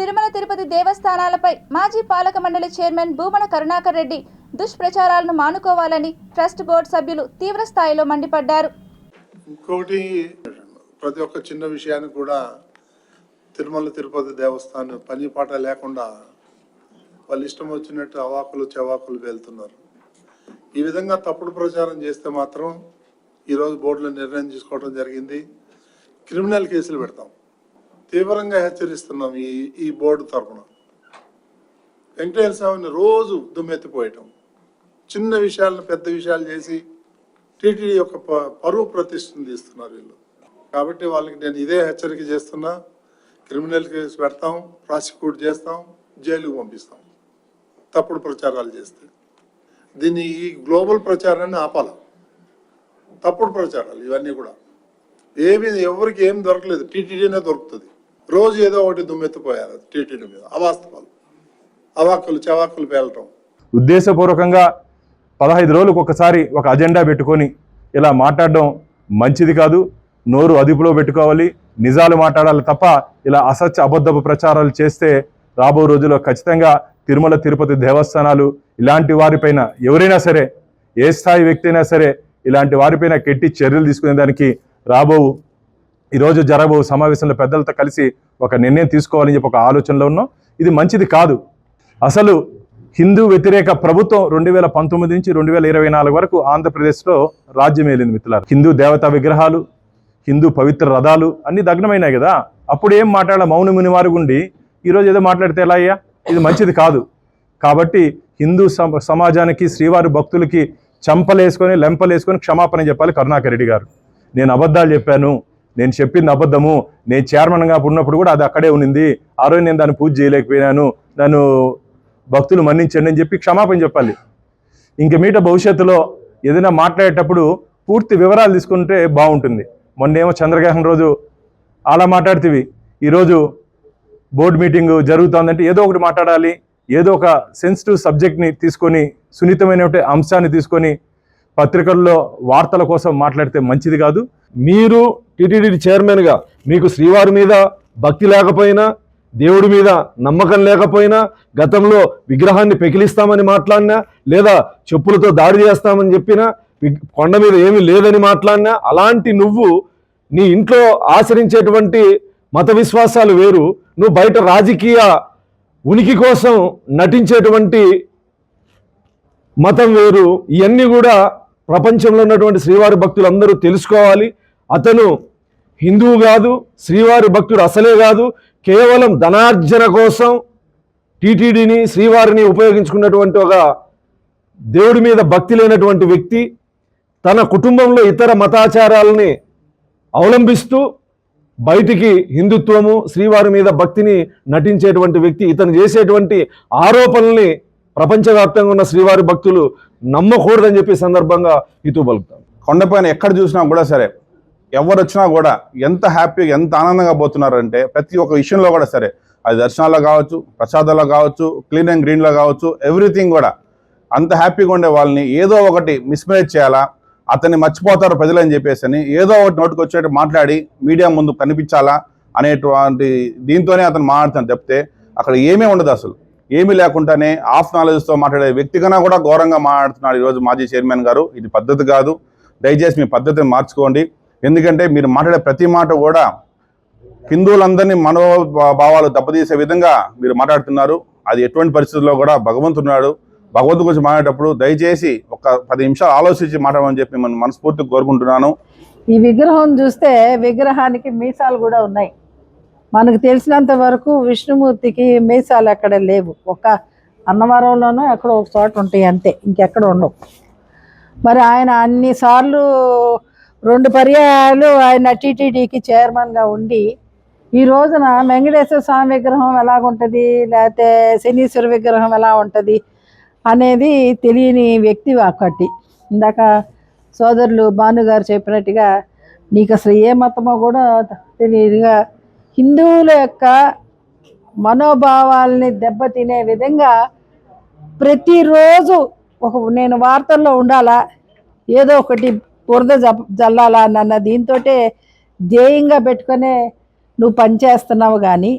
తిరుమల తిరుపతి దేవస్థానాలపై మాజీ పాలక మండలి చైర్మన్ భూమన కరుణాకర్ రెడ్డి దుష్ప్రచారాలను మానుకోవాలని ట్రస్ట్ బోర్డు సభ్యులు తీవ్ర స్థాయిలో మండిపడ్డారు. ఇంకోటి ప్రతి ఒక్క చిన్న విషయాన్ని కూడా తిరుమల తిరుపతి దేవస్థానం పని పాట లేకుండా వాళ్ళు ఇష్టం వచ్చినట్టు అవాకులు చెవాకులు వెళ్తున్నారు. ఈ విధంగా తప్పుడు ప్రచారం చేస్తే మాత్రం ఈరోజు బోర్డులో నిర్ణయం తీసుకోవడం జరిగింది. క్రిమినల్ కేసులు పెడతాం. తీవ్రంగా హెచ్చరిస్తున్నాం ఈ ఈ బోర్డు తరఫున వెంకటేశ్వర స్వామిని రోజు దుమ్మెత్తిపోయటం చిన్న విషయాలను పెద్ద విషయాలు చేసి టీటీడీ యొక్క ప- పరువు ప్రతిష్టను తీస్తున్నారు వీళ్ళు. కాబట్టి వాళ్ళకి నేను ఇదే హెచ్చరిక చేస్తున్నా. క్రిమినల్ కేసు పెడతాం ప్రాసిక్యూట్ చేస్తాం జైలుకు పంపిస్తాం. తప్పుడు ప్రచారాలు చేస్తే. దీన్ని ఈ గ్లోబల్ ప్రచారాన్ని ఆపాలి. తప్పుడు ప్రచారాలు ఇవన్నీ కూడా. ఏమి ఎవరికి ఏం దొరకలేదు. టీటీడీనే దొరుకుతుంది. రోజు ఏదో ఒకటి దుమ్మెత్తిపోయారు టీటీడీ మీద. అవాస్తవాలు. అవాక్కులు చవాక్కులు పేలటం. ఉద్దేశపూర్వకంగా పదహైదు రోజులకు ఒకసారి ఒక అజెండా పెట్టుకొని ఇలా మాట్లాడడం మంచిది కాదు. నోరు అదుపులో పెట్టుకోవాలి. నిజాలు మాట్లాడాలి తప్ప ఇలా అసత్య అబద్ధపు ప్రచారాలు చేస్తే రాబో రోజుల్లో ఖచ్చితంగా తిరుమల తిరుపతి దేవస్థానాలు ఇలాంటి వారిపైన ఎవరైనా సరే ఏ స్థాయి వ్యక్తి అయినా సరే ఇలాంటి వారిపైన కెట్టి చర్యలు తీసుకునే దానికి రాబో ఈరోజు జరగబో సమావేశంలో పెద్దలతో కలిసి ఒక నిర్ణయం తీసుకోవాలని చెప్పి ఒక ఆలోచనలో ఉన్నాం. ఇది మంచిది కాదు. అసలు హిందూ వ్యతిరేక ప్రభుత్వం రెండు వేల పంతొమ్మిది నుంచి రెండు వేల ఇరవై నాలుగు వరకు ఆంధ్రప్రదేశ్లో రాజ్యం ఏలింది మిత్రులారు. హిందూ దేవతా విగ్రహాలు హిందూ పవిత్ర రథాలు అన్ని దగ్నమైనాయి కదా. అప్పుడు ఏం మాట్లాడ మౌనముని వారు గుండి ఈరోజు ఏదో మాట్లాడితే ఎలా అయ్యా? ఇది మంచిది కాదు. కాబట్టి హిందూ సమాజానికి శ్రీవారి భక్తులకి చంపలేసుకొని లెంపలేసుకొని క్షమాపణ చెప్పాలి కరుణాకర్ రెడ్డి గారు. నేను అబద్ధాలు చెప్పాను. నేను చెప్పింది అబద్ధము. నేను చైర్మన్గా ఉన్నప్పుడు కూడా అది అక్కడే ఉన్నింది. ఆ రోజు నేను దాన్ని పూజ చేయలేకపోయినాను. నన్ను భక్తులు మన్నించండి అని చెప్పి క్షమాపణ చెప్పాలి. ఇంక మీట భవిష్యత్తులో ఏదైనా మాట్లాడేటప్పుడు పూర్తి వివరాలు తీసుకుంటే బాగుంటుంది. మొన్నేమో చంద్రగ్రహణం రోజు అలా మాట్లాడుతీవి. ఈరోజు బోర్డు మీటింగ్ జరుగుతోందంటే ఏదో ఒకటి మాట్లాడాలి. ఏదో ఒక సెన్సిటివ్ సబ్జెక్ట్ని తీసుకొని సున్నితమైన అంశాన్ని తీసుకొని పత్రికల్లో వార్తల కోసం మాట్లాడితే మంచిది కాదు. మీరు టీటీడీ చైర్మన్గా మీకు శ్రీవారి మీద భక్తి లేకపోయినా దేవుడి మీద నమ్మకం లేకపోయినా గతంలో విగ్రహాన్ని పెకిలిస్తామని మాట్లాడినా లేదా చెప్పులతో దాడి చేస్తామని చెప్పినా కొండ మీద ఏమీ లేదని మాట్లాడినా అలాంటి నువ్వు నీ ఇంట్లో ఆచరించేటువంటి మత విశ్వాసాలు వేరు. నువ్వు బయట రాజకీయ ఉనికి కోసం నటించేటువంటి మతం వేరు. ఇవన్నీ కూడా ప్రపంచంలో ఉన్నటువంటి శ్రీవారి భక్తులు అందరూ తెలుసుకోవాలి. అతను హిందువు కాదు శ్రీవారి భక్తుడు అసలే కాదు. కేవలం ధనార్జన కోసం టీటీడీని శ్రీవారిని ఉపయోగించుకున్నటువంటి ఒక దేవుడి మీద భక్తి లేనటువంటి వ్యక్తి తన కుటుంబంలో ఇతర మతాచారాలని అవలంబిస్తూ బయటికి హిందుత్వము శ్రీవారి మీద భక్తిని నటించేటువంటి వ్యక్తి ఇతను చేసేటువంటి ఆరోపణల్ని ప్రపంచవ్యాప్తంగా ఉన్న శ్రీవారి భక్తులు నమ్మకూడదని చెప్పి సందర్భంగా హితూ పలుకుతాం కొండపైన ఎక్కడ చూసినా కూడా సరే ఎవరు వచ్చినా కూడా ఎంత హ్యాపీగా ఎంత ఆనందంగా పోతున్నారంటే ప్రతి ఒక్క విషయంలో కూడా సరే అది దర్శనాల్లో కావచ్చు ప్రసాదాల్లో కావచ్చు క్లీన్ అండ్ గ్రీన్లో కావచ్చు ఎవ్రీథింగ్ కూడా అంత హ్యాపీగా ఉండే వాళ్ళని ఏదో ఒకటి మిస్మేజ్ చేయాలా అతన్ని మర్చిపోతారు ప్రజలు అని చెప్పేసి అని ఏదో ఒకటి నోటికి వచ్చేట్టు మాట్లాడి మీడియా ముందు కనిపించాలా అనేటువంటి దీంతోనే అతను మాట్లాడుతాను చెప్తే అక్కడ ఏమీ ఉండదు అసలు. ఏమీ లేకుండానే ఆఫ్ నాలెడ్జ్తో మాట్లాడే వ్యక్తి కన్నా కూడా ఘోరంగా మాట్లాడుతున్నాడు ఈరోజు మాజీ చైర్మన్ గారు. ఇది పద్ధతి కాదు. దయచేసి మీ పద్ధతిని మార్చుకోండి. ఎందుకంటే మీరు మాట్లాడే ప్రతి మాట కూడా హిందువులందరినీ మనోభావాలు దెబ్బతీసే విధంగా మీరు మాట్లాడుతున్నారు. అది ఎటువంటి పరిస్థితుల్లో కూడా భగవంతున్నాడు భగవంతు గురించి మాట్లాడేటప్పుడు దయచేసి ఒక పది నిమిషాలు ఆలోచించి మాట్లాడమని చెప్పి మనం మనస్ఫూర్తిగా కోరుకుంటున్నాను. ఈ విగ్రహం చూస్తే విగ్రహానికి మీసాలు కూడా ఉన్నాయి. మనకు తెలిసినంత వరకు విష్ణుమూర్తికి మీసాలు ఎక్కడ లేవు. ఒక అన్నవరంలోనూ ఎక్కడ ఒక చోట ఉంటాయి అంతే ఇంకెక్కడ ఉండవు. మరి ఆయన అన్నిసార్లు రెండు పర్యాయాలు ఆయన టీటీడీకి చైర్మన్గా ఉండి ఈ రోజున వెంకటేశ్వర స్వామి విగ్రహం ఎలాగుంటుంది? లేకపోతే శనీశ్వర విగ్రహం ఎలా ఉంటుంది అనేది తెలియని వ్యక్తి ఒకటి. ఇందాక సోదరులు భానుగారు చెప్పినట్టుగా నీకు అసలు ఏ మతమో కూడా తెలియదుగా. హిందువుల యొక్క మనోభావాల్ని దెబ్బతినే విధంగా ప్రతిరోజు ఒక నేను వార్తల్లో ఉండాలా? ఏదో ఒకటి బురద జల్లాలా? అన్న దీంతో ధ్యేయంగా పెట్టుకునే నువ్వు పనిచేస్తున్నావు కానీ